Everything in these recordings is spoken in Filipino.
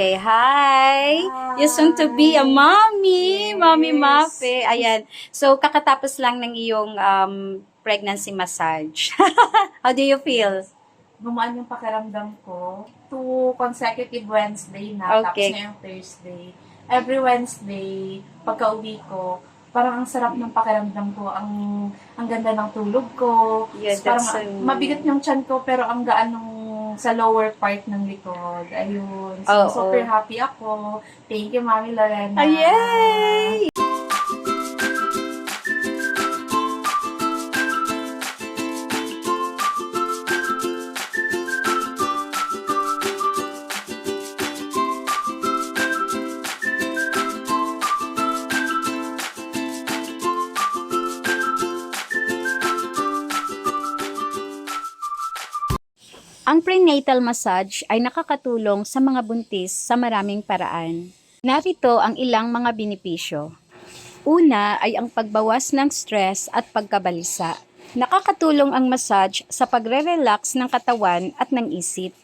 Okay, hi! You soon to be a mommy, Mommy Mafe. Ayan. So, kakatapos lang ng iyong um, pregnancy massage. How do you feel? gumaan yung pakiramdam ko. Two consecutive Wednesday na, Okay. tapos ngayong Thursday. Every Wednesday, pagka-uwi ko, parang ang sarap ng pakiramdam ko. Ang ang ganda ng tulog ko. Yeah, parang that's so- mabigat yung chan ko, pero ang gaan nung sa lower part ng likod. Ayun. So, super happy ako. Thank you, Mami Lorena. Ah, yay! Ang prenatal massage ay nakakatulong sa mga buntis sa maraming paraan. Narito ang ilang mga benepisyo. Una ay ang pagbawas ng stress at pagkabalisa. Nakakatulong ang massage sa pagre-relax ng katawan at ng isip.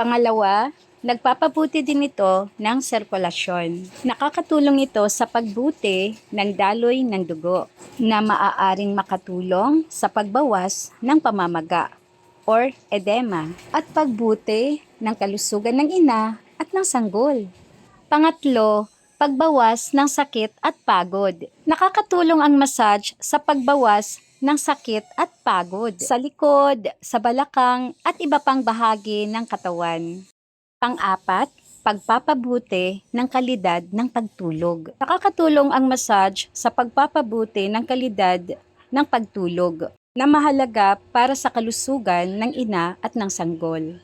Pangalawa, nagpapabuti din ito ng sirkulasyon. Nakakatulong ito sa pagbuti ng daloy ng dugo na maaaring makatulong sa pagbawas ng pamamaga or edema at pagbuti ng kalusugan ng ina at ng sanggol. Pangatlo, pagbawas ng sakit at pagod. Nakakatulong ang massage sa pagbawas ng sakit at pagod sa likod, sa balakang at iba pang bahagi ng katawan. Pang-apat, pagpapabuti ng kalidad ng pagtulog. Nakakatulong ang massage sa pagpapabuti ng kalidad ng pagtulog na mahalaga para sa kalusugan ng ina at ng sanggol.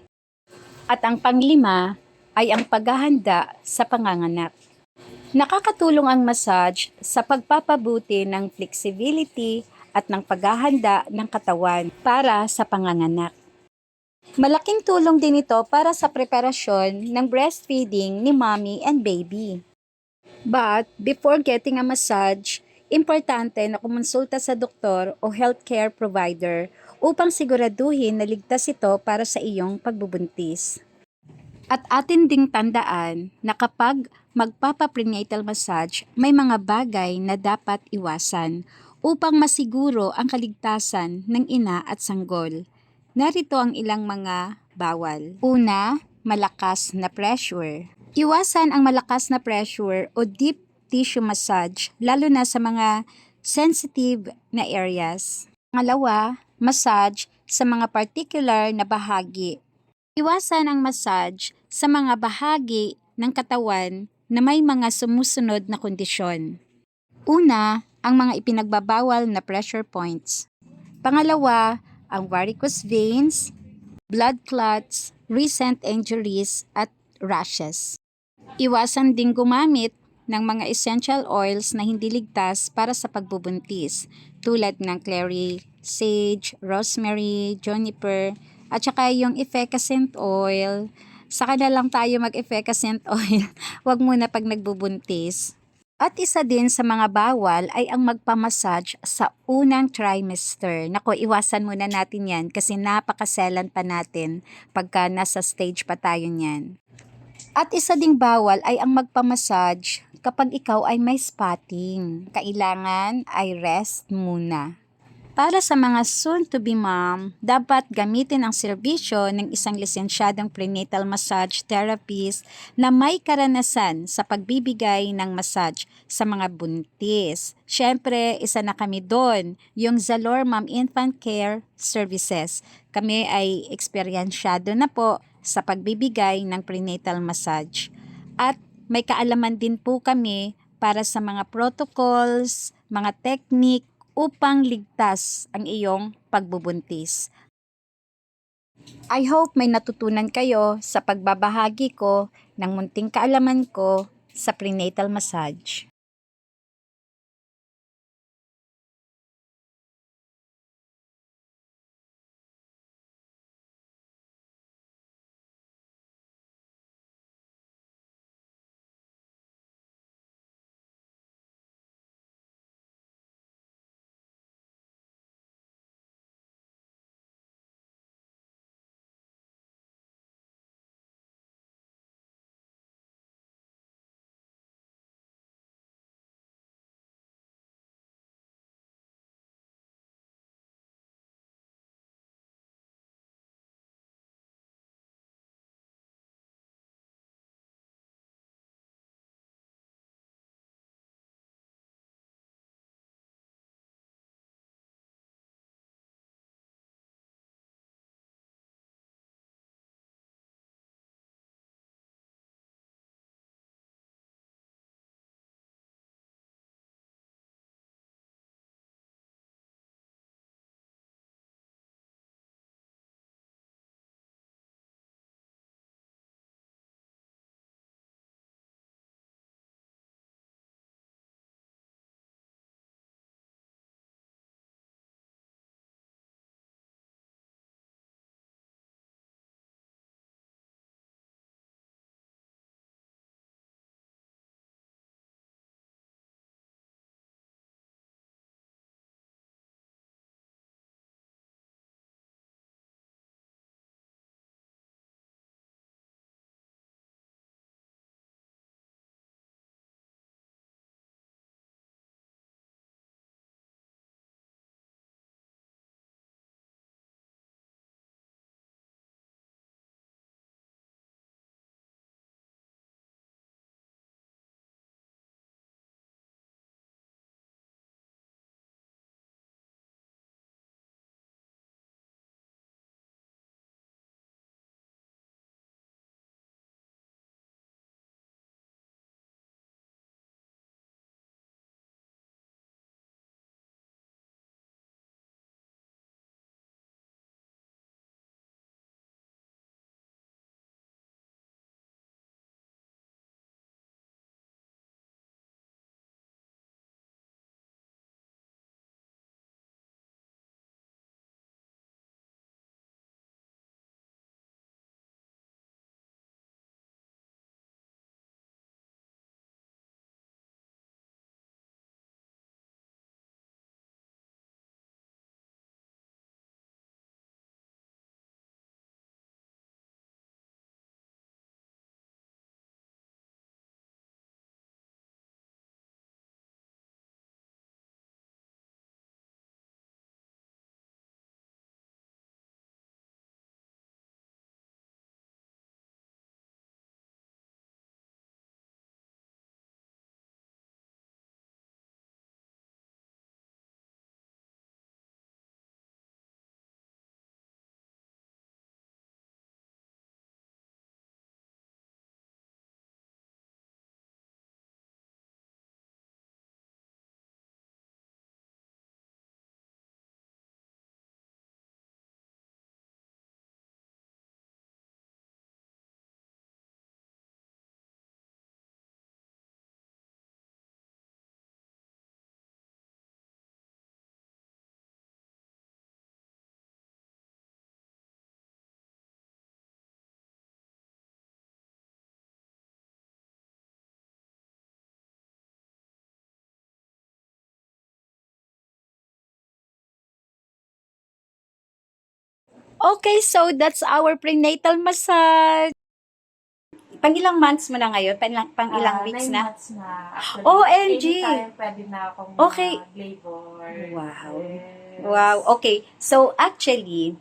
At ang panglima ay ang paghahanda sa panganganak. Nakakatulong ang massage sa pagpapabuti ng flexibility at ng paghahanda ng katawan para sa panganganak. Malaking tulong din ito para sa preparasyon ng breastfeeding ni mommy and baby. But before getting a massage, importante na kumonsulta sa doktor o healthcare provider upang siguraduhin na ligtas ito para sa iyong pagbubuntis. At atin ding tandaan na kapag magpapa-prenatal massage, may mga bagay na dapat iwasan upang masiguro ang kaligtasan ng ina at sanggol. Narito ang ilang mga bawal. Una, malakas na pressure. Iwasan ang malakas na pressure o deep tissue massage lalo na sa mga sensitive na areas. Pangalawa, massage sa mga particular na bahagi. Iwasan ang massage sa mga bahagi ng katawan na may mga sumusunod na kondisyon. Una, ang mga ipinagbabawal na pressure points. Pangalawa, ang varicose veins, blood clots, recent injuries at rashes. Iwasan ding gumamit ng mga essential oils na hindi ligtas para sa pagbubuntis tulad ng clary, sage, rosemary, juniper, at saka yung effervescent oil. Saka na lang tayo mag-effervescent oil. Huwag muna pag nagbubuntis. At isa din sa mga bawal ay ang magpamassage sa unang trimester. Nako, iwasan muna natin yan kasi napakaselan pa natin pagka nasa stage pa tayo niyan. At isa ding bawal ay ang magpamassage kapag ikaw ay may spotting. Kailangan ay rest muna. Para sa mga soon-to-be mom, dapat gamitin ang serbisyo ng isang lisensyadong prenatal massage therapist na may karanasan sa pagbibigay ng massage sa mga buntis. Siyempre, isa na kami doon, yung Zalor Mom Infant Care Services. Kami ay eksperyensyado na po sa pagbibigay ng prenatal massage. At may kaalaman din po kami para sa mga protocols, mga technique, upang ligtas ang iyong pagbubuntis. I hope may natutunan kayo sa pagbabahagi ko ng munting kaalaman ko sa prenatal massage. Okay, so that's our prenatal massage. Pang ilang months mo na ngayon? Pang ilang, pang ilang Ah, weeks nine na? months na. Actually, OMG! Anytime pwede na akong Okay. mag-labor. Wow. Yes. Wow, okay. So actually,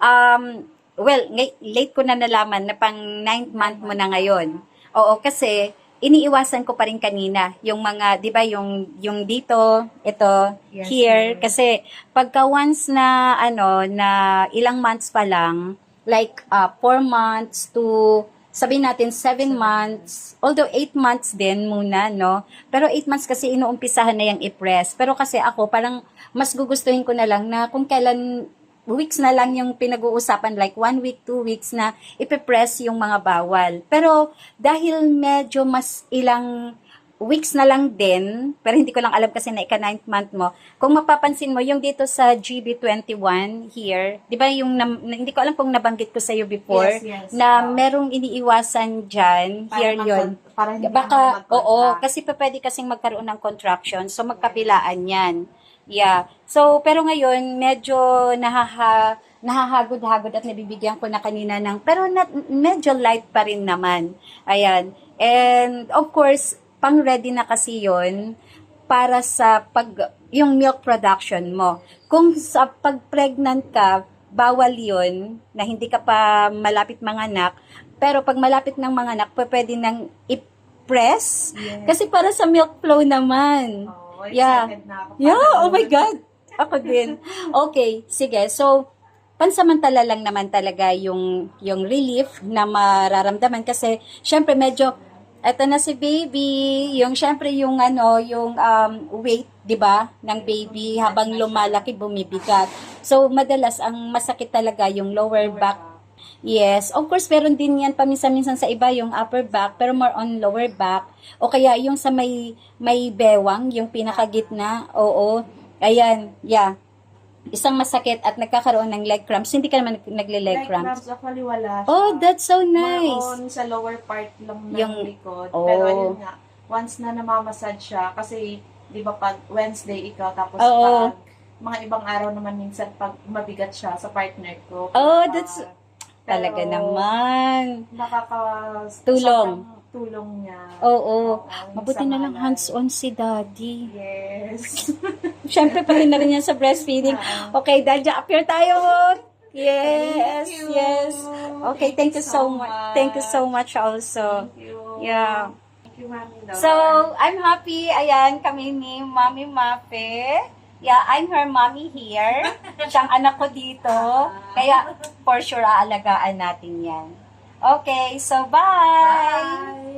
um, well, late ko na nalaman na pang ninth month mo na ngayon. Oo, kasi iniiwasan ko pa rin kanina yung mga, 'di ba, yung yung dito, ito, Yes, here yes. kasi pagka once na ano na ilang months pa lang, like uh, four months to sabihin natin seven months, although eight months din muna, no? Pero eight months kasi inuumpisahan na yung i-press. Pero kasi ako, parang mas gugustuhin ko na lang na kung kailan weeks na lang yung pinag-uusapan, like one week, two weeks na ipipress yung mga bawal. Pero dahil medyo mas ilang weeks na lang din, pero hindi ko lang alam kasi na ika-ninth month mo, kung mapapansin mo, yung dito sa GB21 here, di ba yung, na- hindi ko alam kung nabanggit ko sa'yo before, Yes, yes. na Oo. merong iniiwasan dyan, Para here yun. Para hindi Baka, ka oo, kasi pa pwede kasing magkaroon ng contraction, so magkabilaan yan. Yeah. So, pero ngayon, medyo nahaha, nahahagod-hagod at nabibigyan ko na kanina ng, pero na, medyo light pa rin naman. Ayan. And, of course, pang ready na kasi yon para sa pag, yung milk production mo. Kung sa pag-pregnant ka, bawal yon na hindi ka pa malapit manganak. Pero pag malapit ng manganak, pwede nang i-press. Yes. Kasi para sa milk flow naman. Oh, Yeah. excited na ako. Yeah, oh my God. Ako din. Okay, sige. So, pansamantala lang naman talaga yung yung relief na mararamdaman kasi syempre medyo eto na si baby, yung syempre yung ano, yung um, weight, 'di ba, ng baby habang lumalaki bumibigat. So, madalas ang masakit talaga yung lower back Yes, of course, meron din yan paminsan-minsan sa iba yung upper back, pero more on lower back. O kaya yung sa may, may bewang, yung pinakagitna. Oo, ayan, yeah. Isang masakit at nagkakaroon ng leg cramps. Hindi ka naman nag- nagle-leg Like cramps. cramps, actually wala siya. Oh, that's so nice. on sa lower part lang ng Yung- likod. oh. Pero ayun nga, once na namamassage siya, kasi di ba pag Wednesday ikaw, tapos Oo. pag mga ibang araw naman minsan pag mabigat siya sa partner ko. Oh, that's- Talaga naman. Nakaka... Tulong. sobrang tulong niya. Oo. Oo, Mabuti na lang malay. hands-on si daddy. Yes. Siyempre, pati na rin yan sa breastfeeding. Okay, daddy, appear tayo. Yes, Thank you. yes. Okay, thank you so much. Thank you so much also. Thank you. Yeah. Thank you, Mami. Laura. So, I'm happy. Ayan, kami ni Mami Mape. Yeah, I'm her mommy here. Siyang anak ko dito. Kaya, for sure, aalagaan natin yan. Okay, so bye! Bye!